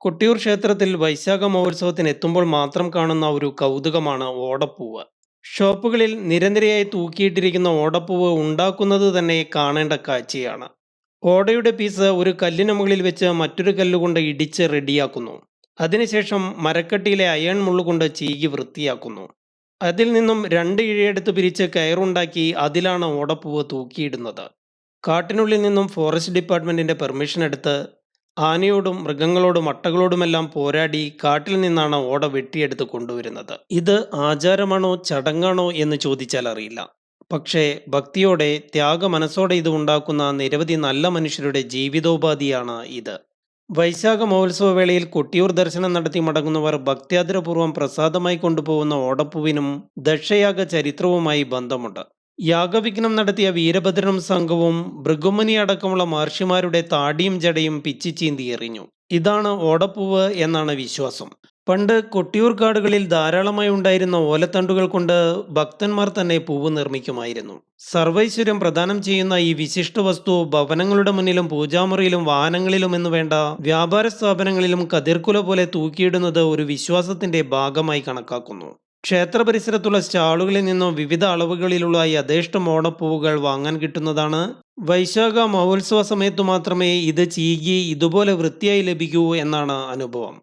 കൊട്ടിയൂർ ക്ഷേത്രത്തിൽ വൈശാഖ മഹോത്സവത്തിന് എത്തുമ്പോൾ മാത്രം കാണുന്ന ഒരു കൗതുകമാണ് ഓടപ്പൂവ്. ഷോപ്പുകളിൽ നിരനിരയായി തൂക്കിയിട്ടിരിക്കുന്ന ഓടപ്പൂവ് ഉണ്ടാക്കുന്നത് തന്നെ കാണേണ്ട കാഴ്ചയാണ്. ഓടയുടെ പീസ് ഒരു കല്ലിന് മുകളിൽ വെച്ച് മറ്റൊരു കല്ലുകൊണ്ട് ഇടിച്ച് റെഡിയാക്കുന്നു. അതിനുശേഷം മരക്കട്ടിയിലെ അയൺ മുള്ളുകൊണ്ട് ചീകി വൃത്തിയാക്കുന്നു. അതിൽ നിന്നും രണ്ട് ഇഴയെടുത്ത് പിരിച്ച് കയറുണ്ടാക്കി അതിലാണ് ഓടപ്പൂവ് തൂക്കിയിടുന്നത്. കാട്ടിനുള്ളിൽ നിന്നും ഫോറസ്റ്റ് ഡിപ്പാർട്ട്മെന്റിന്റെ പെർമിഷൻ എടുത്ത് ആനയോടും മൃഗങ്ങളോടും അട്ടകളോടുമെല്ലാം പോരാടി കാട്ടിൽ നിന്നാണ് ഓട വെട്ടിയെടുത്ത് കൊണ്ടുവരുന്നത്. ഇത് ആചാരമാണോ ചടങ്ങാണോ എന്ന് ചോദിച്ചാൽ അറിയില്ല. പക്ഷേ ഭക്തിയോടെ ത്യാഗ മനസ്സോടെ ഇത് ഉണ്ടാക്കുന്ന നിരവധി നല്ല മനുഷ്യരുടെ ജീവിതോപാധിയാണ് ഇത്. വൈശാഖ മഹോത്സവ വേളയിൽ കൊട്ടിയൂർ ദർശനം നടത്തി മടങ്ങുന്നവർ ഭക്ത്യാദരപൂർവം പ്രസാദമായി കൊണ്ടുപോകുന്ന ഓടപ്പൂവിനും ദക്ഷയാഗ ചരിത്രവുമായി ബന്ധമുണ്ട്. യാഗവിഘ്നം നടത്തിയ വീരഭദ്രനും സംഘവും ഭൃഗുമുനി അടക്കമുള്ള മഹർഷിമാരുടെ താടിയും ജടയും പിച്ചിച്ചീന്തി എറിഞ്ഞു. ഇതാണ് ഓടപ്പൂവ് എന്നാണ് വിശ്വാസം. പണ്ട് കൊട്ടിയൂർക്കാടുകളിൽ ധാരാളമായി ഉണ്ടായിരുന്ന ഓലത്തണ്ടുകൾ കൊണ്ട് ഭക്തന്മാർ തന്നെ പൂവ് നിർമ്മിക്കുമായിരുന്നു. സർവൈശ്വര്യം പ്രദാനം ചെയ്യുന്ന ഈ വിശിഷ്ട വസ്തു ഭവനങ്ങളുടെ മുന്നിലും പൂജാമുറിയിലും വാഹനങ്ങളിലും എന്ന് വേണ്ട വ്യാപാര സ്ഥാപനങ്ങളിലും കതിർക്കുല പോലെ തൂക്കിയിടുന്നത് ഒരു വിശ്വാസത്തിന്റെ ഭാഗമായി കണക്കാക്കുന്നു. ക്ഷേത്ര പരിസരത്തുള്ള സ്റ്റാളുകളിൽ നിന്നും വിവിധ അളവുകളിലുള്ള യഥേഷ്ടം ഓണപ്പൂവുകൾ വാങ്ങാൻ കിട്ടുന്നതാണ്. വൈശാഖ മഹോത്സവ സമയത്തു മാത്രമേ ഇത് ചീകി ഇതുപോലെ വൃത്തിയായി ലഭിക്കൂ എന്നാണ് അനുഭവം.